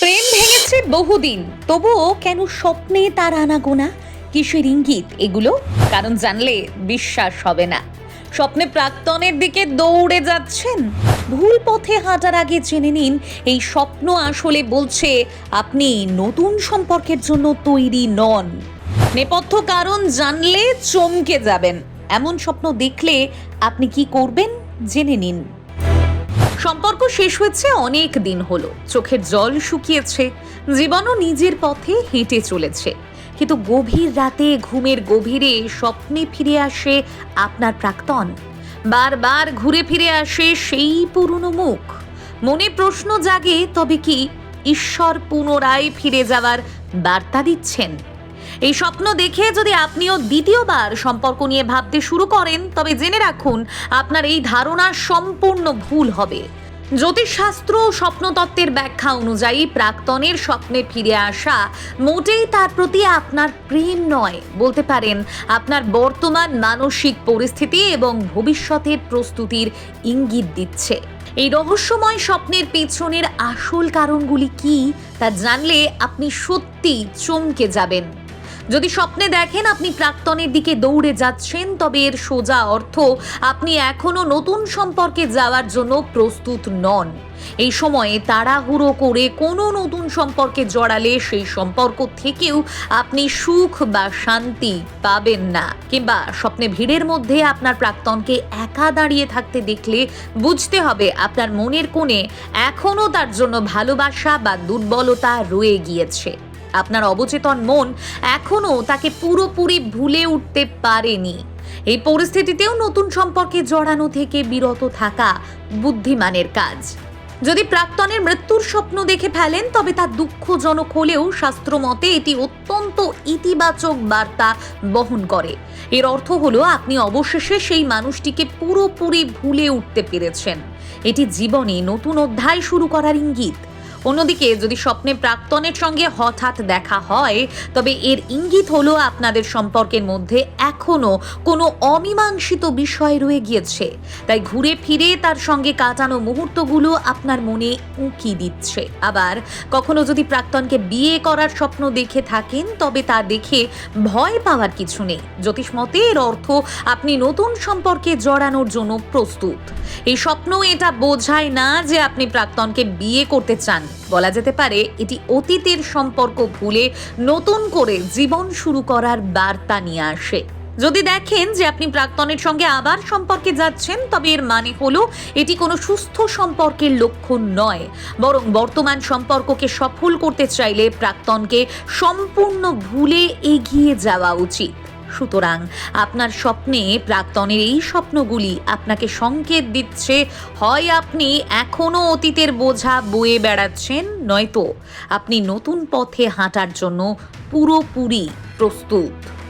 প্রেম ভেঙেছে বহুদিন। তবুও কেন স্বপ্নে তার আনাগোনা কিসের ইঙ্গিত এগুলো? কারণ জানলে বিশ্বাস হবে না। স্বপ্নে প্রাক্তনের দিকে দৌড়ে যাচ্ছেন। ভুল পথে হাঁটার আগে জেনে নিন, এই স্বপ্ন আসলে বলছে, আপনি নতুন সম্পর্কের জন্য তৈরি নন। নেপথ্য কারণ জানলে চমকে যাবেন। এমন স্বপ্ন দেখলে আপনি কি করবেন? জেনে নিন। সম্পর্ক শেষ হয়েছে অনেক দিন হলো। চোখের জল শুকিয়েছে, জীবনও নিজের পথে হেঁটে চলেছে। কিন্তু গভীর রাতে ঘুমের গভীরে স্বপ্নে ফিরে আসে আপনার প্রাক্তন। বারবার ঘুরে ফিরে আসে সেই পুরনো মুখ। মনে প্রশ্ন জাগে, তবে কি ঈশ্বর পুনরায় ফিরে যাওয়ার বার্তা দিচ্ছেন? এই স্বপ্ন দেখে যদি আপনিও দ্বিতীয়বার সম্পর্ক নিয়ে ভাবতে শুরু করেন, তবে জেনে রাখুন, আপনার এই ধারণা সম্পূর্ণ ভুল হবে। জ্যোতিষশাস্ত্র ও স্বপ্নতত্ত্বের ব্যাখ্যা অনুযায়ী প্রাক্তনের স্বপ্নে ফিরে আসা মোটেই তার প্রতি আপনার প্রেম নয়। বলতে পারেন, আপনার বর্তমান মানসিক পরিস্থিতি এবং ভবিষ্যতের প্রস্তুতির ইঙ্গিত দিচ্ছে। এই রহস্যময় স্বপ্নের পেছনের আসল কারণগুলি কি, তা জানলে আপনি সত্যি চমকে যাবেন। যদি স্বপ্নে দেখেন আপনি প্রাক্তনের দিকে দৌড়ে যাচ্ছেন, তবে এর সোজা অর্থ আপনি এখনও নতুন সম্পর্কে যাওয়ার জন্য প্রস্তুত নন। এই সময়ে তাড়াহুড়ো করে কোনো নতুন সম্পর্কে জড়ালে সেই সম্পর্ক থেকেও আপনি সুখ বা শান্তি পাবেন না, কিংবা স্বপ্নে ভিড়ের মধ্যে আপনার প্রাক্তনকে একা দাঁড়িয়ে থাকতে দেখলে বুঝতে হবে আপনার মনের কোণে এখনও তার জন্য ভালোবাসা বা দুর্বলতা রয়ে গিয়েছে। আপনার অবচেতন মন এখনও তাকে পুরোপুরি ভুলে উঠতে পারেনি। এই পরিস্থিতিতেও নতুন সম্পর্কে জড়ানো থেকে বিরত থাকা বুদ্ধিমানের কাজ। যদি প্রাক্তনের মৃত্যুর স্বপ্ন দেখে ফেলেন, তবে তা দুঃখজনক হলেও শাস্ত্রমতে এটি অত্যন্ত ইতিবাচক বার্তা বহন করে। এর অর্থ হলো, আপনি অবশেষে সেই মানুষটিকে পুরোপুরি ভুলে উঠতে পেরেছেন। এটি জীবনে নতুন অধ্যায় শুরু করার ইঙ্গিত। অন্যদিকে, যদি স্বপ্নে প্রাক্তনের সঙ্গে হঠাৎ দেখা হয়, তবে এর ইঙ্গিত হলো আপনাদের সম্পর্কের মধ্যে এখনও কোনো অমীমাংসিত বিষয় রয়ে গিয়েছে। তাই ঘুরে ফিরে তার সঙ্গে কাটানো মুহূর্তগুলো আপনার মনে উঁকি দিচ্ছে। আবার কখনো যদি প্রাক্তনকে বিয়ে করার স্বপ্ন দেখে থাকেন, তবে তা দেখে ভয় পাওয়ার কিছু নেই। জ্যোতিষ মতে এর অর্থ, আপনি নতুন সম্পর্কে জড়ানোর জন্য প্রস্তুত। এই স্বপ্ন এটা বোঝায় না যে আপনি প্রাক্তনকে বিয়ে করতে চান বলা যেতে পারে, এটি অতীতের সম্পর্ক ভুলে নতুন করে জীবন শুরু করার বার্তা নিয়ে আসে। যদি দেখেন যে আপনি প্রাক্তনের সঙ্গে আবার সম্পর্কে যাচ্ছেন, তবে এর মানে হলো এটি কোনো সুস্থ সম্পর্কের লক্ষণ নয়, বরং বর্তমান সম্পর্ককে সফল করতে চাইলে প্রাক্তনকে সম্পূর্ণ ভুলে এগিয়ে যাওয়া উচিত। সুতরাং আপনার স্বপ্নে প্রাক্তনের এই স্বপ্নগুলি আপনাকে সংকেত দিচ্ছে, হয় আপনি এখনও অতীতের বোঝা বয়ে বেড়াচ্ছেন, নয়তো আপনি নতুন পথে হাঁটার জন্য পুরোপুরি প্রস্তুত।